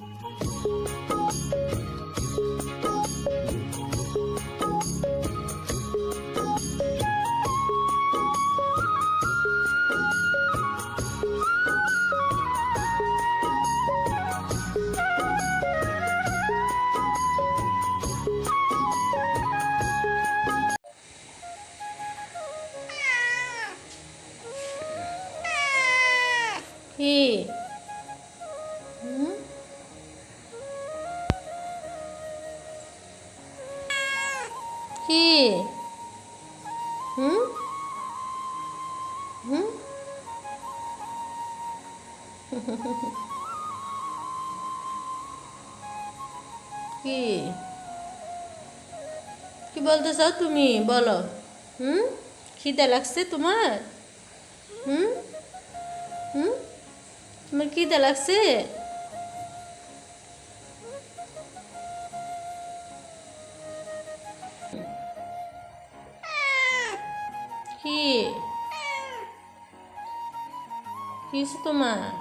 Boom, boom, boom. কি? কি বলতে তুমি? বলো। হুম? খিদে লাগছে তোমার? হুম? হুম? তোমার খিদে লাগছে? কি? কি তোমার?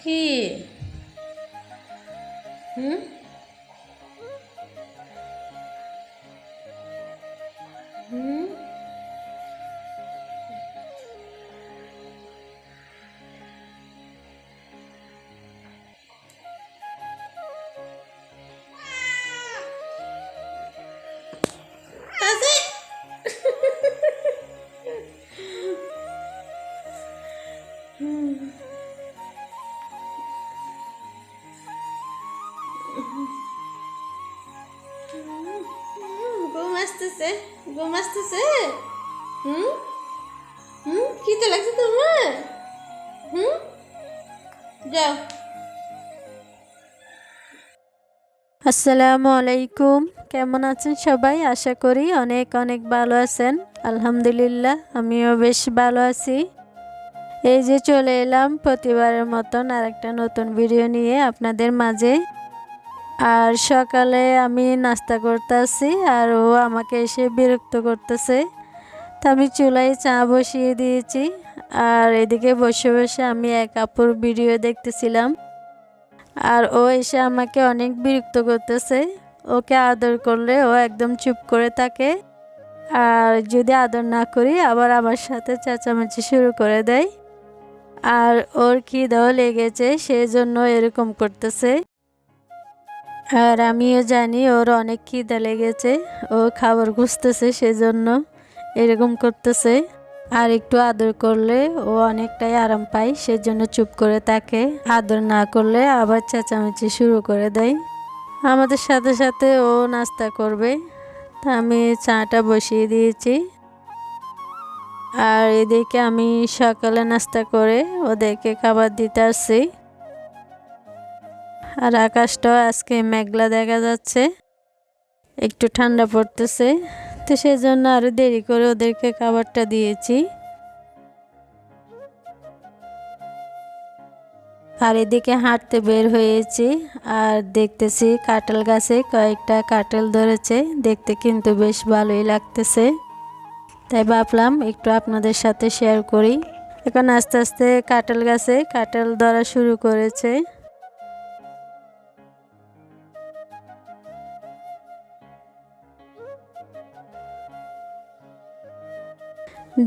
কি হুম ঘুম হুম? লাগছে তোমার? হুম? যাও। আসসালামু আলাইকুম। কেমন আছেন সবাই? আশা করি অনেক অনেক ভালো আছেন। আলহামদুলিল্লাহ, আমিও বেশ ভালো আছি। এই যে চলে এলাম প্রতিবারের মতন আর একটা নতুন ভিডিও নিয়ে আপনাদের মাঝে। আর সকালে আমি নাস্তা করতেছি আর ও আমাকে এসে বিরক্ত করতেছে। তো আমি চুলায় চা বসিয়ে দিয়েছি আর এদিকে বসে বসে আমি এক আপুর ভিডিও দেখতেছিলাম। আর ও এসে আমাকে অনেক বিরক্ত করতেছে। ওকে আদর করলে ও একদম চুপ করে থাকে। আর যদি আদর না করি আবার আমার সাথে চেঁচামেচি শুরু করে দেয়। আর ওর খিদেও লেগেছে সেই জন্য এরকম করতেছে। আর আমিও জানি ওর অনেক খিদে লেগেছে, ও খাবার খুঁজতেছে সেজন্য এরকম করতেছে। আর একটু আদর করলে ও অনেকটাই আরাম পায়, সেজন্য চুপ করে থাকে। আদর না করলে আবার চেঁচামেচি শুরু করে দেয়। আমাদের সাথে সাথে ও নাস্তা করবে। তা আমি চাটা বসিয়ে দিয়েছি। আর এদিকে আমি সকালে নাস্তা করে ওদেরকে খাবার দিতে আসছি। আর আকাশটাও আজকে মেঘলা দেখা যাচ্ছে। একটু ঠান্ডা পড়তেছে, তো সেই জন্য আরও দেরি করে ওদেরকে খাবারটা দিয়েছি। আর এদিকে হাঁটতে বের হয়েছি, আর দেখতেছি কাঁঠাল গাছে কয়েকটা কাঁঠাল ধরেছে, দেখতে কিন্তু বেশ ভালোই লাগতেছে। তাই ভাবলাম একটু আপনাদের সাথে শেয়ার করি। এখন আস্তে আস্তে কাঁঠাল গাছে কাঁঠাল ধরা শুরু করেছে।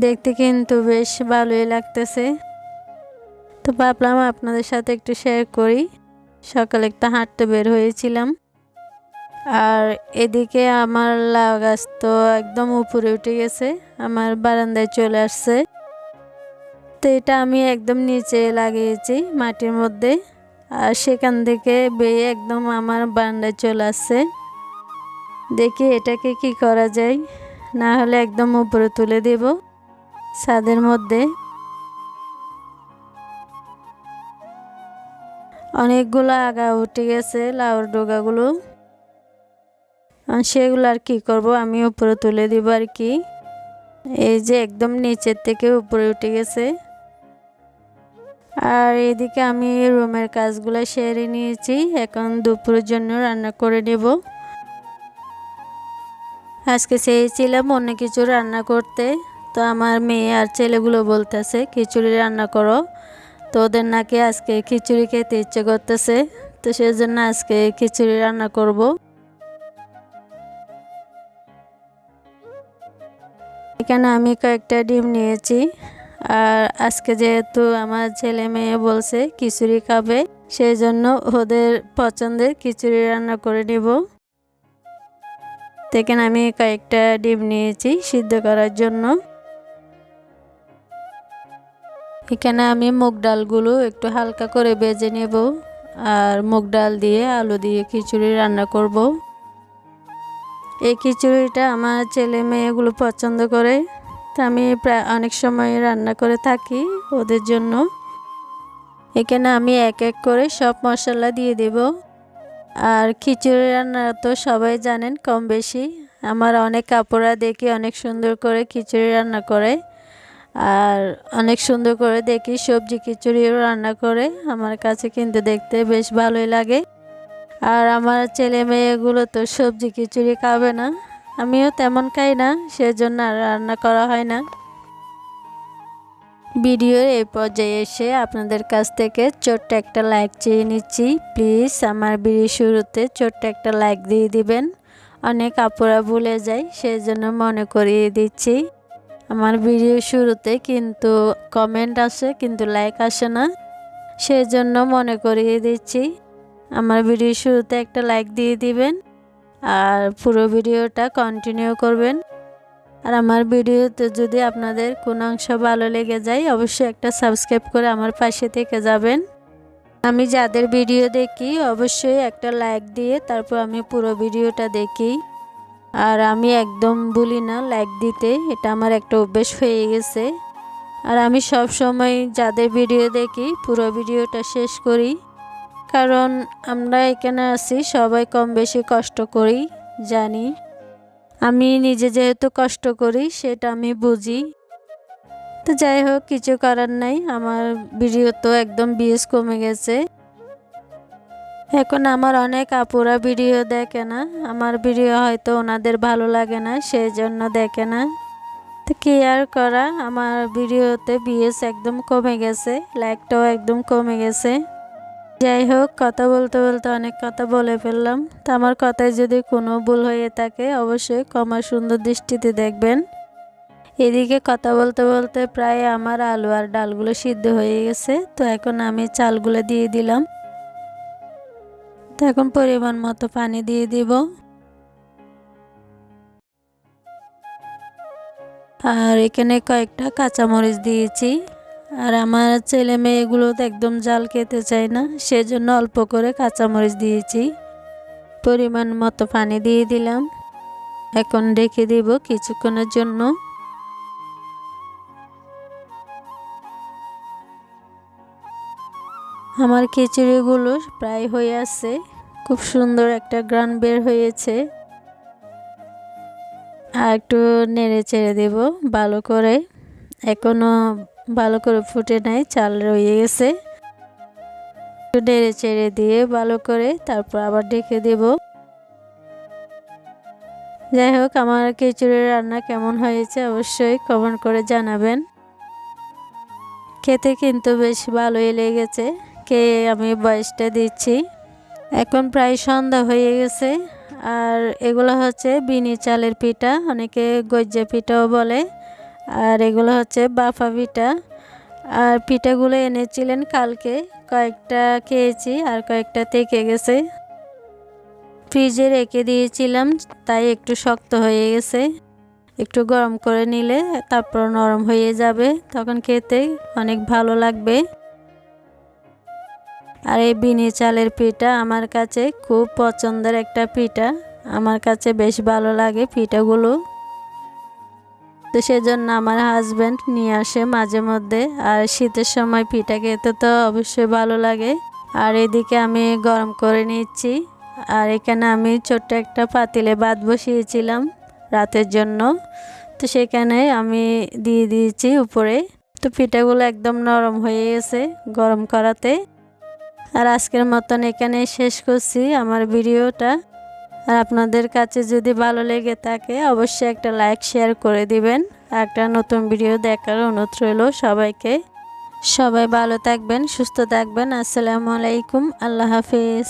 দেখতে কিন্তু বেশ ভালোই লাগতেছে। তো ভাবলাম আপনাদের সাথে একটু শেয়ার করি। সকালে একটা হাঁটতে বের হয়েছিলাম। আর এদিকে আমার লাউ গাছ তো একদম উপরে উঠে গেছে, আমার বারান্দায় চলে আসছে। তো এটা আমি একদম নিচে লাগিয়েছি মাটির মধ্যে। আর সেখান থেকে বেয়ে একদম আমার বারান্দায় চলে আসছে। দেখি এটাকে কি করা যায়, না হলে একদম উপরে তুলে দেব। ছাদের মধ্যে অনেকগুলো আগা উঠে গেছে, লাউর ডোগাগুলো। সেগুলো আর কি করব? আমি উপরে তুলে দিব আর কি। এই যে একদম নিচের থেকে উপরে উঠে গেছে। আর এদিকে আমি রুমের কাজগুলো সেরে নিয়েছি। এখন দুপুরের জন্য রান্না করে নেব। আজকে চেয়েছিলাম অন্য কিছু রান্না করতে। তো আমার মেয়ে আর ছেলেগুলো বলতেছে, খিচুড়ি রান্না করো। তো ওদের নাকি আজকে খিচুড়ি খেতে ইচ্ছে করতেছে, তো সেজন্য আজকে খিচুড়ি রান্না করব। এখানে আমি কয়েকটা ডিম নিয়েছি, আর আজকে যেহেতু আমার ছেলে মেয়ে বলছে খিচুড়ি খাবে সেই জন্য ওদের পছন্দের খিচুড়ি রান্না করে নিব। তো এখানে আমি কয়েকটা ডিম নিয়েছি সিদ্ধ করার জন্য। এখানে আমি মুগ ডালগুলো একটু হালকা করে বেজে নেব আর মুগ ডাল দিয়ে আলু দিয়ে খিচুড়ি রান্না করব। এই খিচুড়িটা আমার ছেলে মেয়েগুলো পছন্দ করে, তা আমি প্রায় অনেক সময় রান্না করে থাকি ওদের জন্য। এখানে আমি এক এক করে সব মশলা দিয়ে দেব। আর খিচুড়ি রান্না তো সবাই জানেন কম বেশি। আমার অনেক কাপড়া দেখি অনেক সুন্দর করে খিচুড়ি রান্না করে। আর অনেক সুন্দর করে দেখি সবজি খিচুড়িও রান্না করে। আমার কাছে কিন্তু দেখতে বেশ ভালোই লাগে। আর আমার ছেলে মেয়েগুলো তো সবজি খিচুড়ি খাবে না। আমিও তেমন খাই না, সেজন্য আর রান্না করা হয় না। ভিডিওর এই পর্যায়ে এসে আপনাদের কাছ থেকে ছোট্ট একটা লাইক চেয়ে নিচ্ছি। প্লিজ আমার ভিডিও শুরুতে ছোট্ট একটা লাইক দিয়ে দিবেন। অনেক আপুরা ভুলে যায় সেই জন্য মনে করিয়ে দিচ্ছি। আমার ভিডিও শুরুতে কিন্তু কমেন্ট আসে, কিন্তু লাইক আসে না। সেই জন্য মনে করিয়ে দিচ্ছি, আমার ভিডিও শুরুতে একটা লাইক দিয়ে দিবেন আর পুরো ভিডিওটা কন্টিনিউ করবেন। আর আমার ভিডিওতে যদি আপনাদের কোনো অংশ ভালো লেগে যায়, অবশ্যই একটা সাবস্ক্রাইব করে আমার পাশে থেকে যাবেন। আমি যাদের ভিডিও দেখি, অবশ্যই একটা লাইক দিয়ে তারপর আমি পুরো ভিডিওটা দেখি। আর আমি একদম বলি না লাইক দিতে, এটা আমার একটা অভ্যেস হয়ে গেছে। আর আমি সব সময় যাদের ভিডিও দেখি, পুরো ভিডিওটা শেষ করি। কারণ আমরা এখানে আছি, সবাই কম বেশি কষ্ট করি, জানি। আমি নিজে যেহেতু কষ্ট করি, সেটা আমি বুঝি। তো যাই হোক, কিছু করার নাই, আমার ভিডিও তো একদম বিএস কমে গেছে। এখন আমার অনেক আপুরা ভিডিও দেখে না। আমার ভিডিও হয়তো ওনাদের ভালো লাগে না সেই জন্য দেখে না। তো কি আর করা, আমার ভিডিওতে বিএস একদম কমে গেছে লাইকটাও একদম কমে গেছে। যাই হোক, কথা বলতে বলতে অনেক কথা বলে ফেললাম। তো আমার কথায় যদি কোনো ভুল হয়ে থাকে, অবশ্যই ক্ষমা সুন্দর দৃষ্টিতে দেখবেন। এদিকে কথা বলতে বলতে প্রায় আমার আলু আর ডালগুলো সিদ্ধ হয়ে গেছে। তো এখন আমি চালগুলো দিয়ে দিলাম। তো এখন পরিমাণ মতো পানি দিয়ে দিব। আর এখানে কয়েকটা কাঁচামরিচ দিয়েছি। আর আমার ছেলে মেয়েগুলো তো একদম জাল খেতে চায় না, সেজন্য অল্প করে কাঁচামরিচ দিয়েছি। পরিমাণ মতো পানি দিয়ে দিলাম। এখন রেখে দিব কিছুক্ষণের জন্য। আমার খিচুড়িগুলো প্রায় হয়ে আছে। খুব সুন্দর একটা গ্রান বের হয়েছে। আর একটু নেড়ে চেড়ে দেব ভালো করে। এখনও ভালো করে ফুটে নাই, চাল রয়ে গেছে। একটু নেড়ে চেড়ে দিয়ে ভালো করে তারপর আবার ঢেকে দেব। যাই হোক, আমার খিচুড়ির রান্না কেমন হয়েছে অবশ্যই কমেন্ট করে জানাবেন। খেতে কিন্তু বেশ ভালোই লেগেছে। কে আমি বয়সটা দিচ্ছি। এখন প্রায় সন্ধ্যা হয়ে গেছে। আর এগুলো হচ্ছে বিনি চালের পিঠা, অনেকে গজ্জা পিঠাও বলে। আর এগুলো হচ্ছে বাফা পিঠা। আর পিঠাগুলো এনেছিলেন কালকে, কয়েকটা খেয়েছি আর কয়েকটা থেকে গেছে। ফ্রিজে রেখে দিয়েছিলাম, তাই একটু শক্ত হয়ে গেছে। একটু গরম করে নিলে তারপর নরম হয়ে যাবে, তখন খেতে অনেক ভালো লাগবে। আর এই বিনি চালের পিঠা আমার কাছে খুব পছন্দের একটা পিঠা। আমার কাছে বেশ ভালো লাগে পিঠাগুলো। তো সেজন্য আমার হাজব্যান্ড নিয়ে আসে মাঝে মধ্যে। আর শীতের সময় পিঠা খেতে তো অবশ্যই ভালো লাগে। আর এদিকে আমি গরম করে নিচ্ছি। আর এখানে আমি ছোট্ট একটা পাতিলে ভাত বসিয়েছিলাম রাতের জন্য। তো সেখানে আমি দিয়ে দিয়েছি উপরে। তো পিঠাগুলো একদম নরম হয়ে গেছে গরম করাতে। আর আজকের মতন এখানে শেষ করছি আমার ভিডিওটা। আর আপনাদের কাছে যদি ভালো লেগে থাকে, অবশ্যই একটা লাইক, শেয়ার করে দিবেন। একটা নতুন ভিডিও দেখার অনুরোধ রইল সবাইকে। সবাই ভালো থাকবেন, সুস্থ থাকবেন। আসসালামু আলাইকুম, আল্লাহ হাফিজ।